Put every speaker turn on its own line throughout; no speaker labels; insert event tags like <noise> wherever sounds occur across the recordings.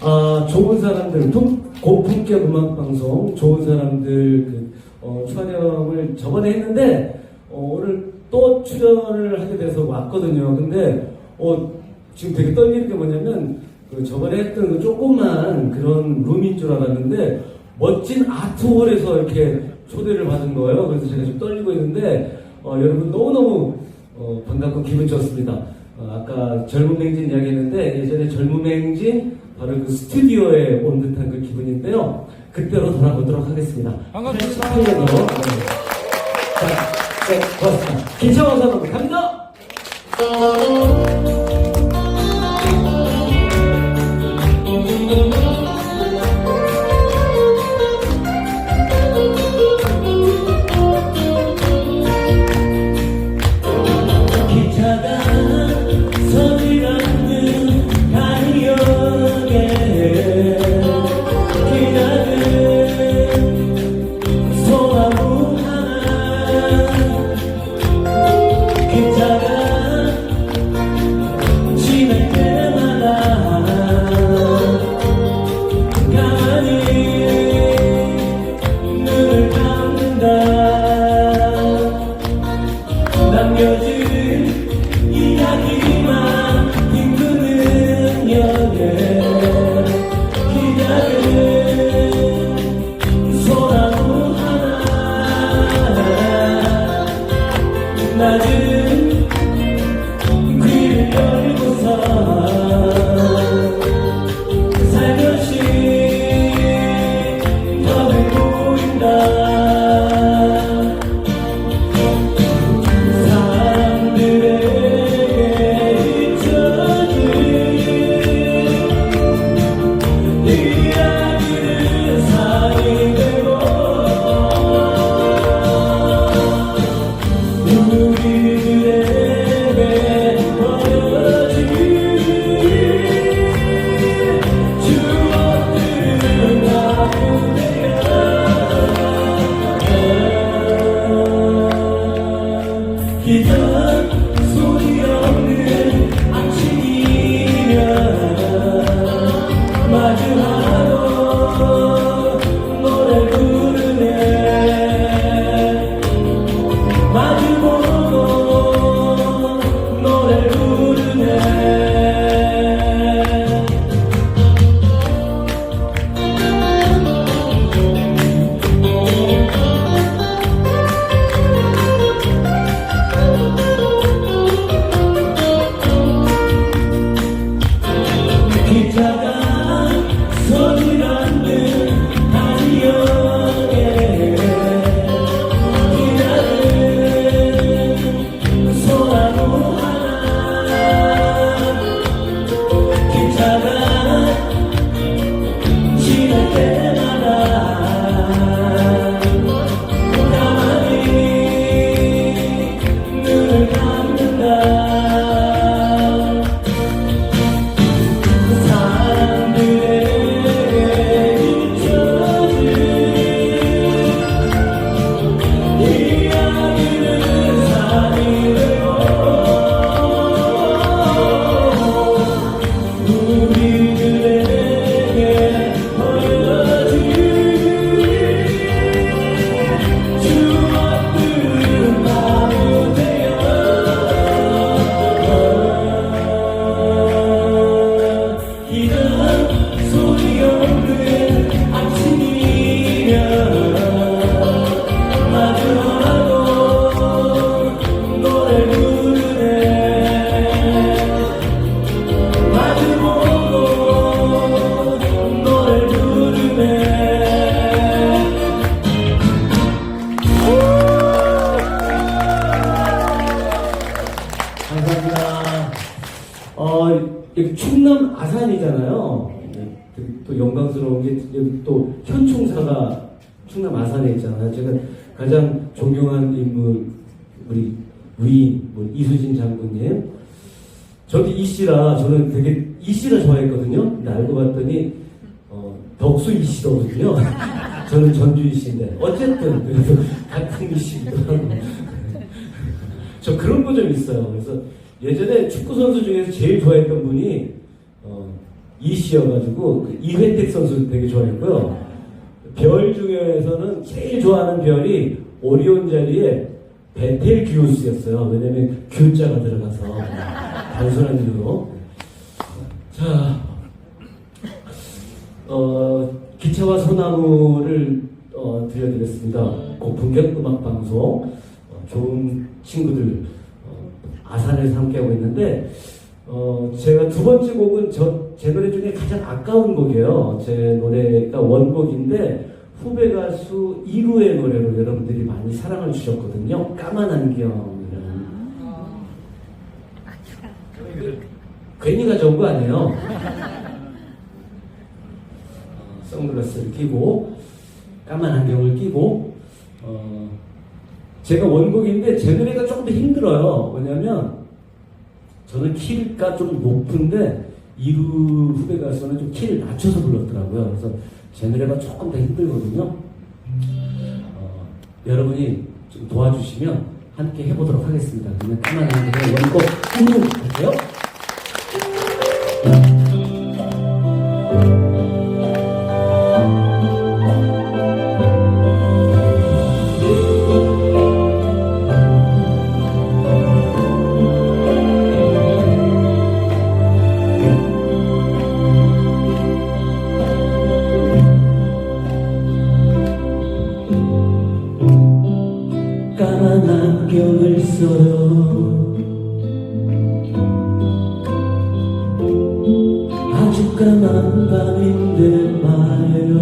아, 좋은 사람들, 통- 고품격 음악 방송, 좋은 사람들 그, 어, 촬영을 저번에 했는데 어, 오늘 또 출연을 하게 돼서 왔거든요. 근데 어, 지금 되게 떨리는 게 뭐냐면 그 저번에 했던 그 조그만 그런 룸인 줄 알았는데 멋진 아트홀에서 이렇게 초대를 받은 거예요. 그래서 제가 좀 떨리고 있는데 어, 여러분 너무너무 어, 반갑고 기분 좋습니다. 어, 아까 젊은 맹진 이야기 했는데 예전에 젊은 맹진 바로 그 스튜디오에 온 듯한 그 기분인데요. 그때로 돌아보도록 하겠습니다.
반갑습니다.
88년으로. 네. 자, 네, 고맙습니다. 김창원 사람 갑니다! 소 감사합니다. 어, 여기 충남 아산이잖아요. 네, 또 영광스러운 게 여기 또 현충사가 충남 아산에 있잖아요. 제가 가장 존경한 인물 우리 우리 뭐 이수진 장군님. 저도 이 씨라 저는 되게 이 씨를 좋아했거든요. 근데 알고 봤더니 어, 덕수 이 씨거든요. <laughs> 저는 전주 이 씨인데 어쨌든 그래도 같은 이 씨기도 하고. 저 그런 거 좀 있어요. 그래서 예전에 축구 선수 중에서 제일 좋아했던 분이 어, 이씨여가지고 그 이회택 선수 되게 좋아했고요. 별 중에서는 제일 좋아하는 별이 오리온 자리에 베텔 기우스였어요. 왜냐면 규자가 들어가서 단순한 이유로. 자, 어, 기차와 소나무를 어, 들려드렸습니다. 고품격 음악 방송 어, 좋은 친구들 어, 아산에서 함께하고 있는데 어, 제가 두 번째 곡은 저, 제 노래 중에 가장 아까운 곡이에요. 제 노래가 원곡인데 후배 가수 이루의 노래로 여러분들이 많이 사랑을 주셨거든요. 까만 안경이라는 괜히 가져온 거 아니에요. 어, 선글라스를 끼고 까만 안경을 끼고 어, 제가 원곡인데 제 노래가 조금 더 힘들어요. 왜냐면 저는 키가 좀 높은데 이루 후배 가수는 좀 키를 낮춰서 불렀더라고요. 그래서 제 노래가 조금 더 힘들거든요. 어, 여러분이 좀 도와주시면 함께 해보도록 하겠습니다. 그러면 안경의 원곡 한곡 할게요. 써요. 아주 까만 밤인데 말요.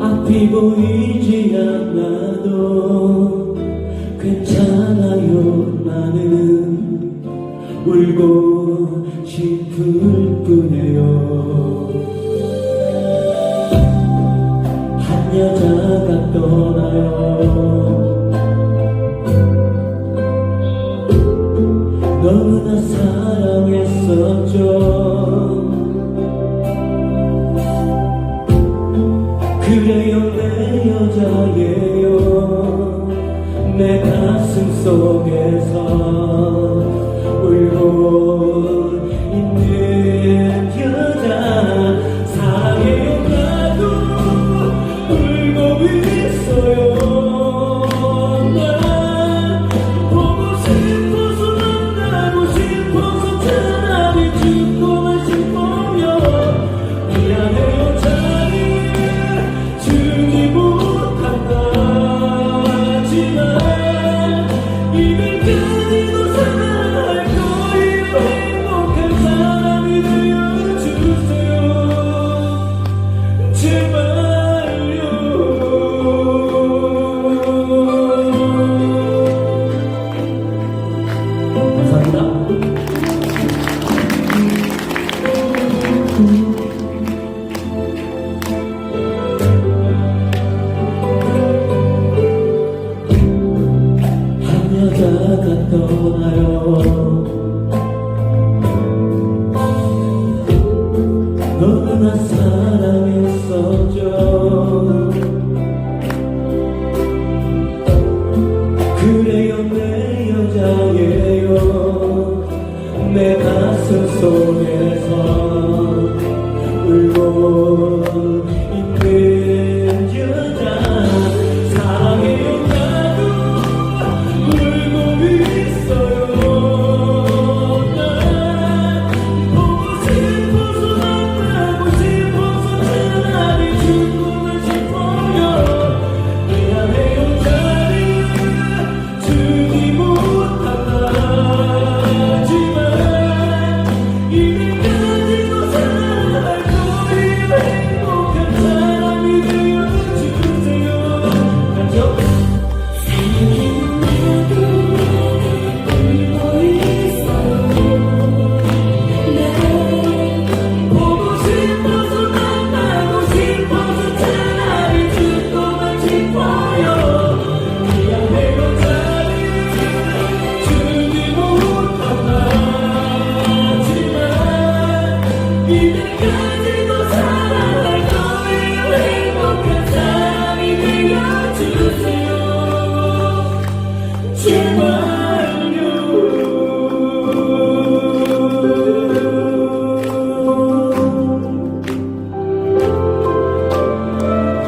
앞이 보이지 않아도 괜찮아요 나는. 울고 그래요 내 여자예요. 내 가슴 속에 떠나요. 너무나 사랑